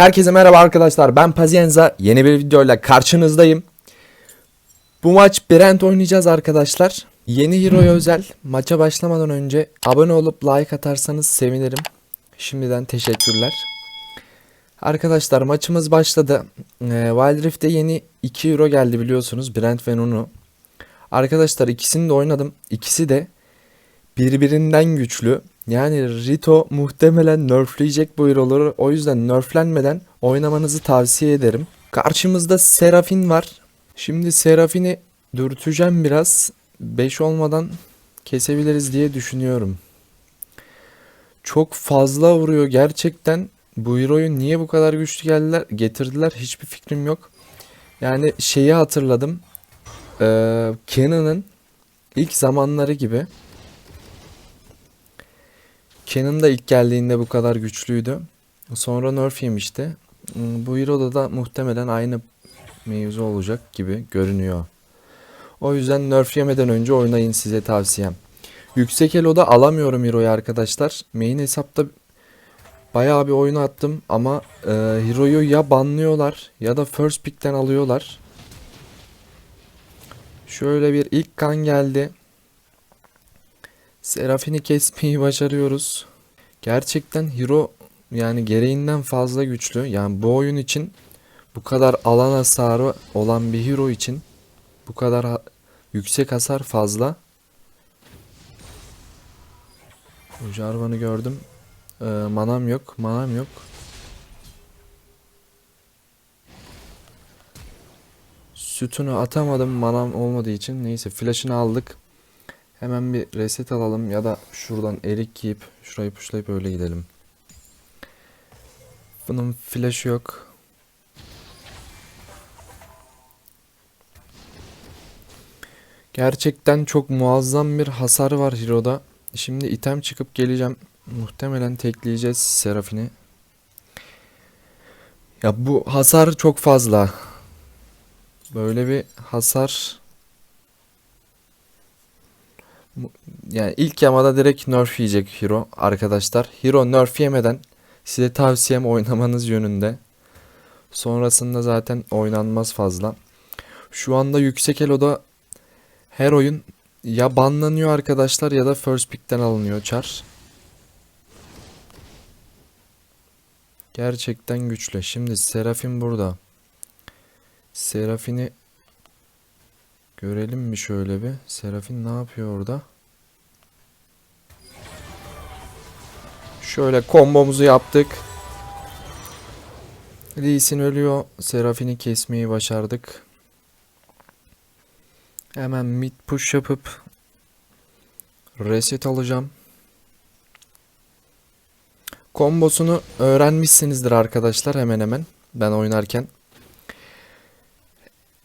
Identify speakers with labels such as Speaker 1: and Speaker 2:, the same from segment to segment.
Speaker 1: Herkese merhaba arkadaşlar. Ben Pazienza. Yeni bir videoyla karşınızdayım. Bu maç Brent oynayacağız arkadaşlar. Yeni Hero'ya özel. Maça başlamadan önce abone olup like atarsanız sevinirim. Şimdiden teşekkürler. Arkadaşlar maçımız başladı. Ee, Wild Rift'te yeni 2 Hero geldi biliyorsunuz. Brent ve Nunu. Arkadaşlar ikisini de oynadım. İkisi de birbirinden güçlü. Yani Rito muhtemelen nerfleyecek bu hero'ları. O yüzden nerflenmeden oynamanızı tavsiye ederim. Karşımızda Serafin var. Şimdi Serafin'i dürteceğim biraz. 5 olmadan kesebiliriz diye düşünüyorum. Çok fazla vuruyor gerçekten. Bu hero'yu niye bu kadar güçlü geldiler, getirdiler hiçbir fikrim yok. Yani şeyi hatırladım. Ee, Cannon'ın ilk zamanları gibi. Canon da ilk geldiğinde bu kadar güçlüydü. Sonra nerf yemişti. Hmm, Bu Hero'da da muhtemelen aynı mevzu olacak gibi görünüyor. O yüzden nerf yemeden önce oynayın size tavsiyem. Yüksek Elo'da alamıyorum Hero'yu arkadaşlar. Main hesapta bayağı bir oyunu attım ama e, Hero'yu ya banlıyorlar ya da first pick'ten alıyorlar. Şöyle bir ilk kan geldi. Serafin'i kesmeyi başarıyoruz. Gerçekten hero yani gereğinden fazla güçlü. Yani bu oyun için bu kadar alan hasarı olan bir hero için bu kadar ha- yüksek hasar fazla. Jarvan'ı gördüm. Ee, manam yok. Manam yok. Sütunu atamadım manam olmadığı için. Neyse flash'ını aldık. Hemen bir reset alalım ya da şuradan erik yiyip şurayı puşlayıp öyle gidelim. Bunun flash'ı yok. Gerçekten çok muazzam bir hasar var Hero'da. Şimdi item çıkıp geleceğim. Muhtemelen tekleyeceğiz Seraphine. Ya bu hasar çok fazla. Böyle bir hasar Yani ilk yamada direkt nerf yiyecek hero arkadaşlar. Hero nerf yemeden size tavsiyem oynamanız yönünde. Sonrasında zaten oynanmaz fazla. Şu anda yüksek eloda her oyun ya banlanıyor arkadaşlar ya da first pick'ten alınıyor çar. Gerçekten güçlü. Şimdi Serafin burada. Serafin'i görelim mi şöyle bir? Serafin ne yapıyor orada? Şöyle kombomuzu yaptık. Lee Sin ölüyor. Serafin'i kesmeyi başardık. Hemen mid push yapıp reset alacağım. Kombosunu öğrenmişsinizdir arkadaşlar hemen hemen ben oynarken.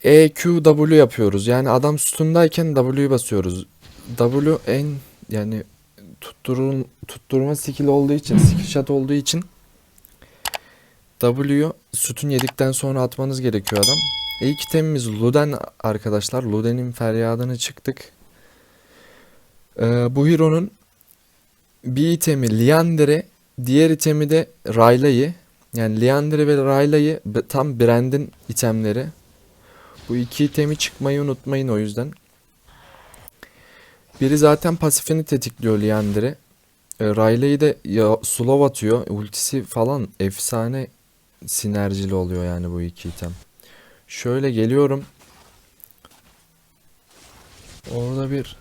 Speaker 1: E, Q, W yapıyoruz. Yani adam sütundayken W'yu basıyoruz. W en yani tutturun, tutturma skill olduğu için, skill shot olduğu için W'yu sütun yedikten sonra atmanız gerekiyor adam. İlk itemimiz Luden arkadaşlar. Luden'in feryadını çıktık. Ee, bu hero'nun bir itemi Liander'e, diğer itemi de Rayla'yı. Yani Liander'ı ve Rayla'yı tam Brand'in itemleri. Bu iki itemi çıkmayı unutmayın o yüzden. Biri zaten pasifini tetikliyor Liander'e. E, Riley'i de ya slow atıyor. Ultisi falan efsane sinerjili oluyor yani bu iki item. Şöyle geliyorum. Orada bir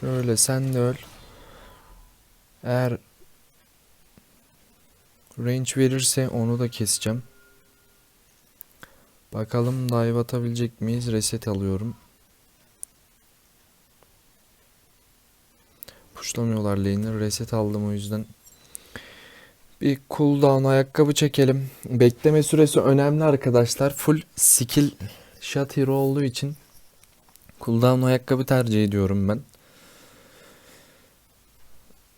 Speaker 1: Şöyle sen de öl. Eğer range verirse onu da keseceğim. Bakalım dive atabilecek miyiz? Reset alıyorum. Pushlamıyorlar lane'i. Reset aldım o yüzden. Bir cooldown ayakkabı çekelim. Bekleme süresi önemli arkadaşlar. Full skill shot hero olduğu için cooldown ayakkabı tercih ediyorum ben.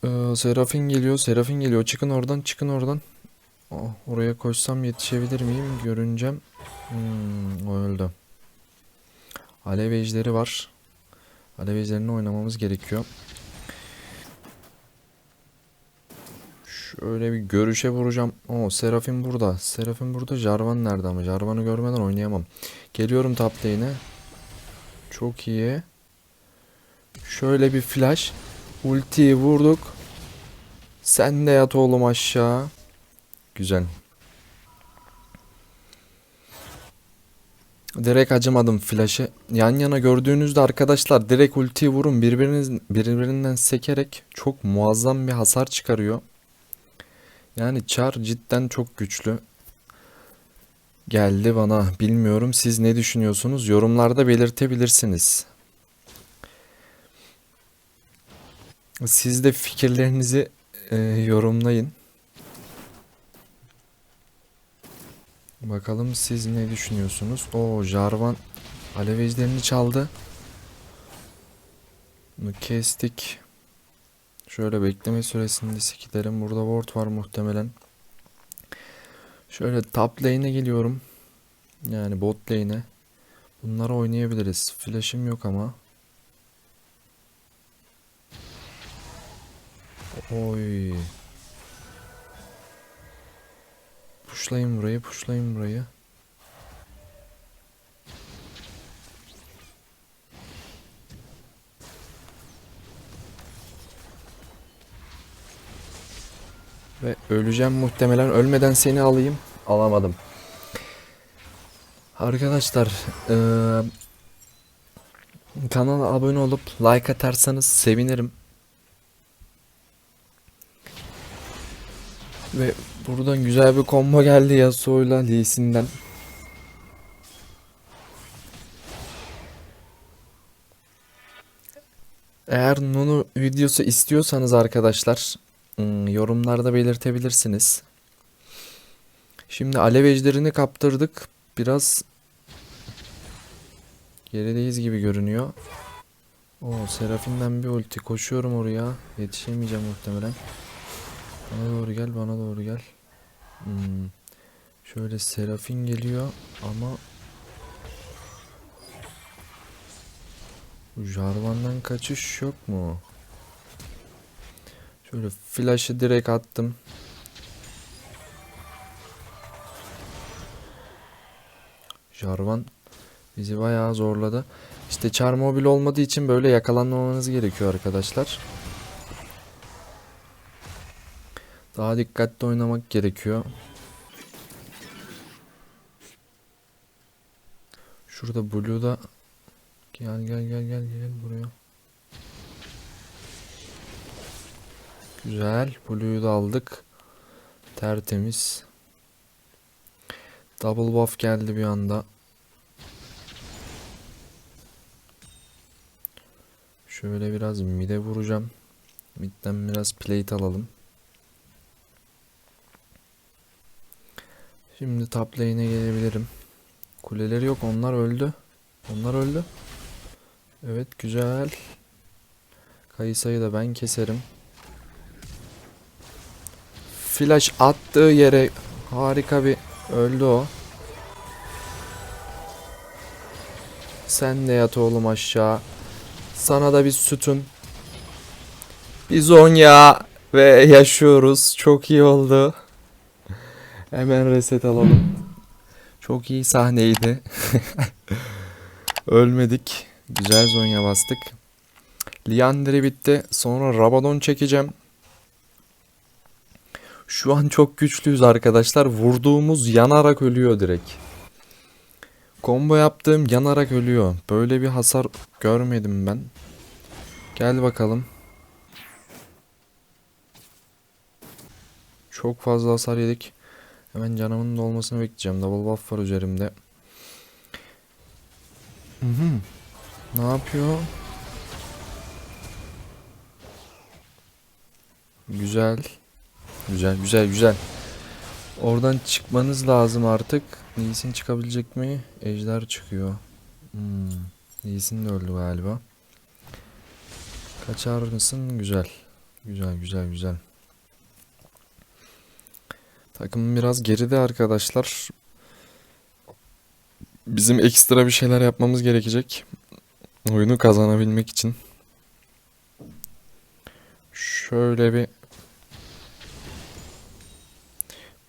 Speaker 1: Ee, Serafin geliyor. Serafin geliyor. Çıkın oradan. Çıkın oradan. Oh, oraya koşsam yetişebilir miyim? Görüneceğim. Hmm, o öldü. Alev ejderi var. Alevizlerini oynamamız gerekiyor. Şöyle bir görüşe vuracağım. Oo Serafin burada. Serafin burada. Jarvan nerede ama? Jarvan'ı görmeden oynayamam. Geliyorum top lane'e. Çok iyi. Şöyle bir flash. Ultiyi vurduk. Sen de yat oğlum aşağı. Güzel. Direkt acımadım flash'ı. Yan yana gördüğünüzde arkadaşlar direkt ultiyi vurun. Birbiriniz, birbirinden sekerek çok muazzam bir hasar çıkarıyor. Yani Char cidden çok güçlü. Geldi bana. Bilmiyorum siz ne düşünüyorsunuz? Yorumlarda belirtebilirsiniz. Siz de fikirlerinizi e, yorumlayın. Bakalım siz ne düşünüyorsunuz? O Jarvan alev çaldı. Bunu kestik. Şöyle bekleme süresinde skillerim. Burada ward var muhtemelen. Şöyle top lane'e geliyorum. Yani bot lane'e. Bunları oynayabiliriz. Flash'ım yok ama. Oy. Puşlayın burayı, puşlayın burayı. Ve öleceğim muhtemelen. Ölmeden seni alayım. Alamadım. Arkadaşlar, eee kanala abone olup like atarsanız sevinirim. Ve buradan güzel bir combo geldi Yasuo'yla Lee Sin'den. Eğer Nunu videosu istiyorsanız arkadaşlar ım, yorumlarda belirtebilirsiniz. Şimdi alev kaptırdık. Biraz gerideyiz gibi görünüyor. O Serafin'den bir ulti koşuyorum oraya. Yetişemeyeceğim muhtemelen. Bana doğru gel, bana doğru gel. Hmm. Şöyle Serafin geliyor ama Jarvan'dan kaçış yok mu? Şöyle flash'ı direkt attım. Jarvan bizi bayağı zorladı. İşte Char mobil olmadığı için böyle yakalanmamanız gerekiyor arkadaşlar. Daha dikkatli oynamak gerekiyor. Şurada Blue'da gel gel gel gel gel buraya. Güzel. Blue'yu da aldık. Tertemiz. Double buff geldi bir anda. Şöyle biraz mid'e vuracağım. Mid'den biraz plate alalım. Şimdi top lane'e gelebilirim. Kuleleri yok onlar öldü. Onlar öldü. Evet güzel. Kayısayı da ben keserim. Flash attığı yere harika bir öldü o. Sen de yat oğlum aşağı. Sana da bir sütun. Bir Zonya ve yaşıyoruz. Çok iyi oldu. Hemen reset alalım. Çok iyi sahneydi. Ölmedik. Güzel Zonya bastık. Liandry bitti. Sonra Rabadon çekeceğim. Şu an çok güçlüyüz arkadaşlar. Vurduğumuz yanarak ölüyor direkt. Combo yaptığım yanarak ölüyor. Böyle bir hasar görmedim ben. Gel bakalım. Çok fazla hasar yedik. Hemen canımın dolmasını bekleyeceğim. Double buff var üzerimde. Hı hı. Ne yapıyor? Güzel. Güzel güzel güzel. Oradan çıkmanız lazım artık. Lee Sin çıkabilecek mi? Ejder çıkıyor. Hmm. Lee Sin de öldü galiba. Kaçar mısın? Güzel. Güzel güzel güzel. Takım biraz geride arkadaşlar. Bizim ekstra bir şeyler yapmamız gerekecek. oyunu kazanabilmek için. Şöyle bir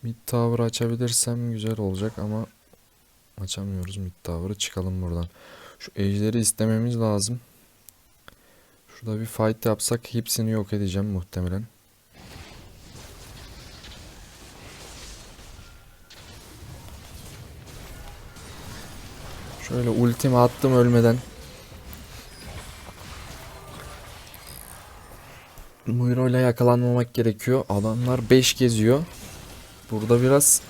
Speaker 1: mid tower açabilirsem güzel olacak ama açamıyoruz mid tower'ı. Çıkalım buradan. Şu ejderi istememiz lazım. Şurada bir fight yapsak hepsini yok edeceğim muhtemelen. Şöyle ultimi attım ölmeden. Muyro ile yakalanmamak gerekiyor. Adamlar 5 geziyor. Burada biraz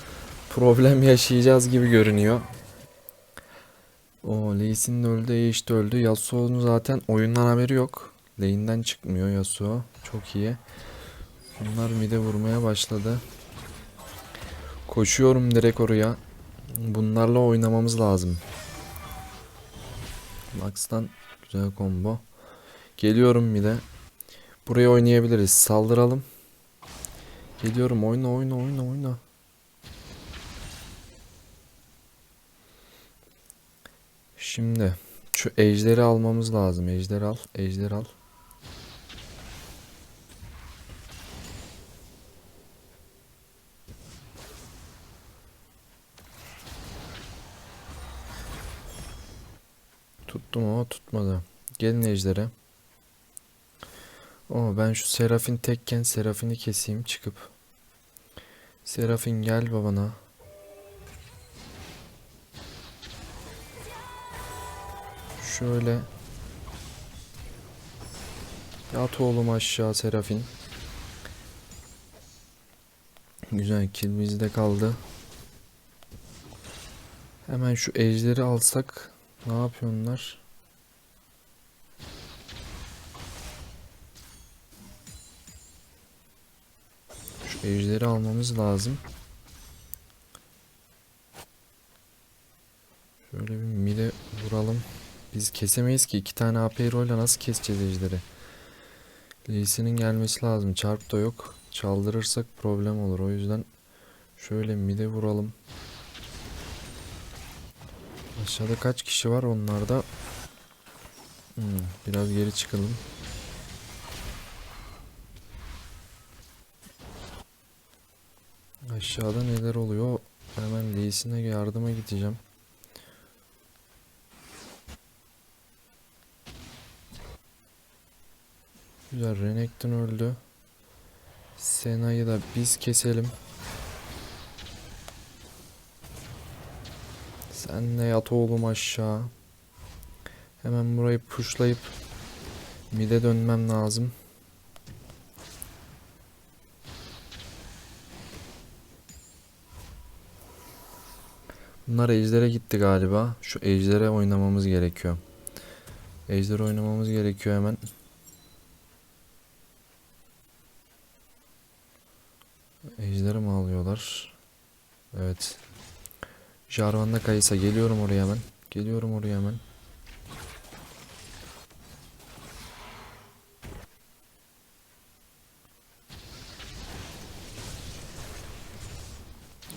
Speaker 1: problem yaşayacağız gibi görünüyor. O Lee Sin de öldü, Ashe de öldü. Yasuo'nun zaten oyundan haberi yok. Lane'den çıkmıyor Yasuo. Çok iyi. Bunlar mid'e vurmaya başladı. Koşuyorum direkt oraya. Bunlarla oynamamız lazım. Lux'tan güzel combo. Geliyorum mid'e. Buraya oynayabiliriz. Saldıralım. Geliyorum oyna oyna oyna oyna. Şimdi şu ejderi almamız lazım. Ejder al. Ejder al. Tuttu mu? O tutmadı. Gelin ejdere. O ben şu Serafin tekken Serafin'i keseyim çıkıp. Serafin gel babana. Şöyle. Yat oğlum aşağı Serafin. Güzel kill bizde kaldı. Hemen şu ejderi alsak ne yapıyorlar? Ejderi almamız lazım. Şöyle bir mide vuralım. Biz kesemeyiz ki. iki tane AP ile nasıl keseceğiz ejderi? Lee'sinin gelmesi lazım. Çarp da yok. Çaldırırsak problem olur. O yüzden şöyle mide vuralım. Aşağıda kaç kişi var onlarda? Hmm, biraz geri çıkalım. Aşağıda neler oluyor? Hemen Lee'sine yardıma gideceğim. Güzel Renekton öldü. Sena'yı da biz keselim. Sen de yat oğlum aşağı. Hemen burayı pushlayıp mid'e dönmem lazım. Bunlar ejdere gitti galiba. Şu ejdere oynamamız gerekiyor. Ejder oynamamız gerekiyor hemen. Ejderi mi alıyorlar? Evet. Jarvan'da Kaysa geliyorum oraya hemen. Geliyorum oraya hemen.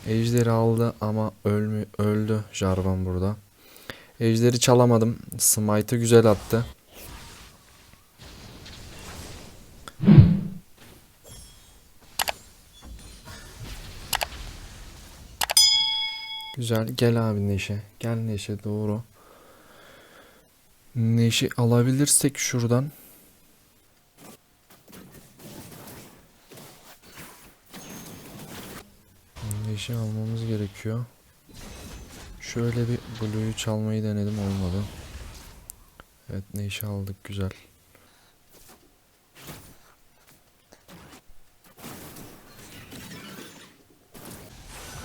Speaker 1: Ejderi aldı ama ölmü öldü Jarvan burada. Ejderi çalamadım. Smite'ı güzel attı. Güzel. Gel abi Neşe. Gel Neşe doğru. Neşe alabilirsek şuradan. Neşe almamız gerekiyor. Şöyle bir Blue'yu çalmayı denedim olmadı. Evet Neşe aldık güzel.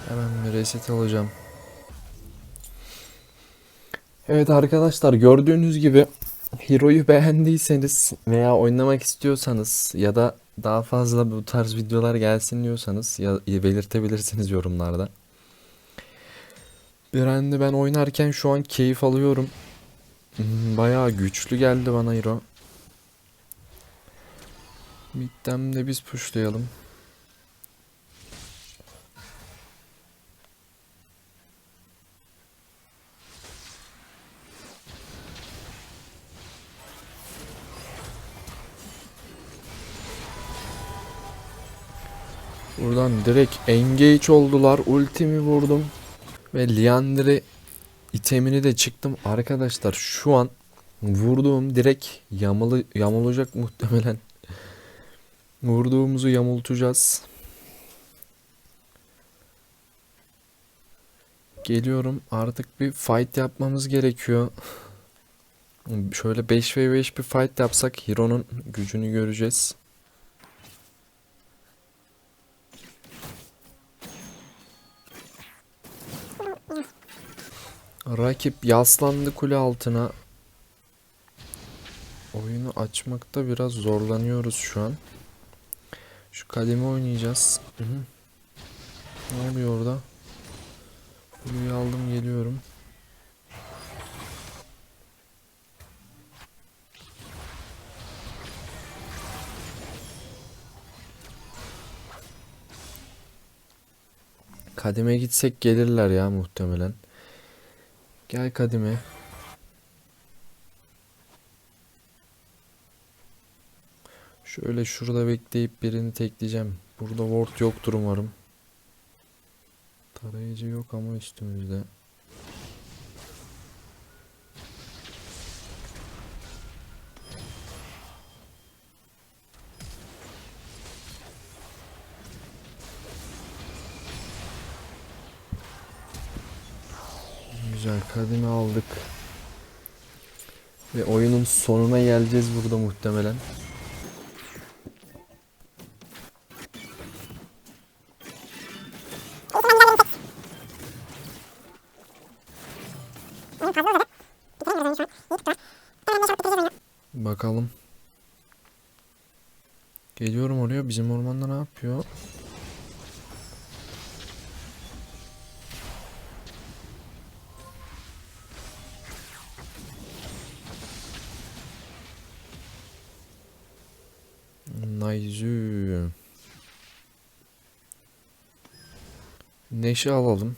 Speaker 1: Hemen bir reset alacağım. Evet arkadaşlar gördüğünüz gibi Hero'yu beğendiyseniz veya oynamak istiyorsanız ya da daha fazla bu tarz videolar gelsin diyorsanız ya belirtebilirsiniz yorumlarda. Brand'i ben oynarken şu an keyif alıyorum. Hmm, Bayağı güçlü geldi bana Hero. Mid'den de biz pushlayalım. Buradan direkt engage oldular. Ultimi vurdum. Ve Liandry itemini de çıktım. Arkadaşlar şu an vurduğum direkt yamalı, yamulacak muhtemelen. Vurduğumuzu yamultacağız. Geliyorum. Artık bir fight yapmamız gerekiyor. Şöyle 5 v 5 bir fight yapsak Hero'nun gücünü göreceğiz. Rakip yaslandı kule altına. Oyunu açmakta biraz zorlanıyoruz şu an. Şu kademe oynayacağız. Hı hı. Ne oluyor orada? Kuleyi aldım geliyorum. Kadime gitsek gelirler ya muhtemelen. Gel kadime. Şöyle şurada bekleyip birini tekleyeceğim. Burada ward yoktur umarım. Tarayıcı yok ama üstümüzde. Kademe aldık. Ve oyunun sonuna geleceğiz burada muhtemelen. Bakalım. Geliyorum oraya. Bizim ormanda ne yapıyor? Neşe alalım.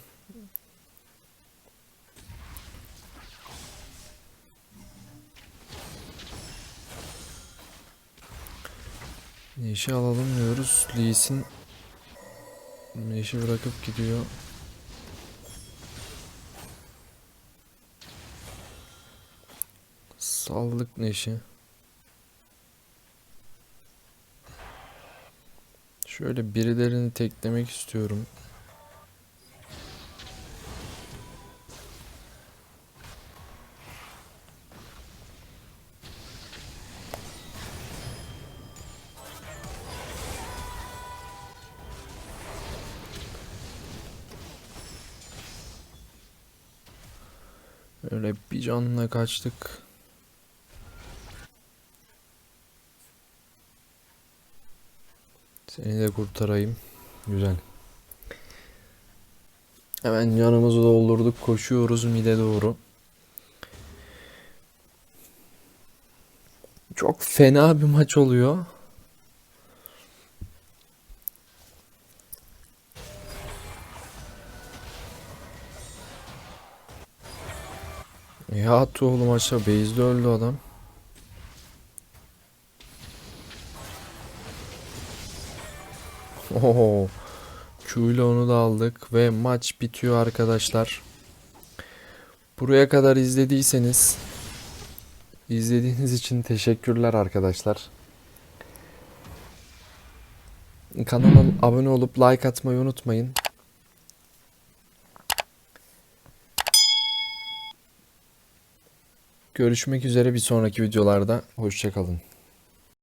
Speaker 1: Neşe alalım diyoruz. Lee Sin Neşe bırakıp gidiyor. Saldık Neşe. Şöyle birilerini teklemek istiyorum. Öyle bir canla kaçtık. Seni de kurtarayım. Güzel. Hemen yanımızı doldurduk. Koşuyoruz mide doğru. Çok fena bir maç oluyor. Ya attı oğlum aşağı. Base'de öldü adam. Oho. Q ile onu da aldık ve maç bitiyor arkadaşlar. Buraya kadar izlediyseniz izlediğiniz için teşekkürler arkadaşlar. Kanala abone olup like atmayı unutmayın. Görüşmek üzere bir sonraki videolarda. Hoşçakalın.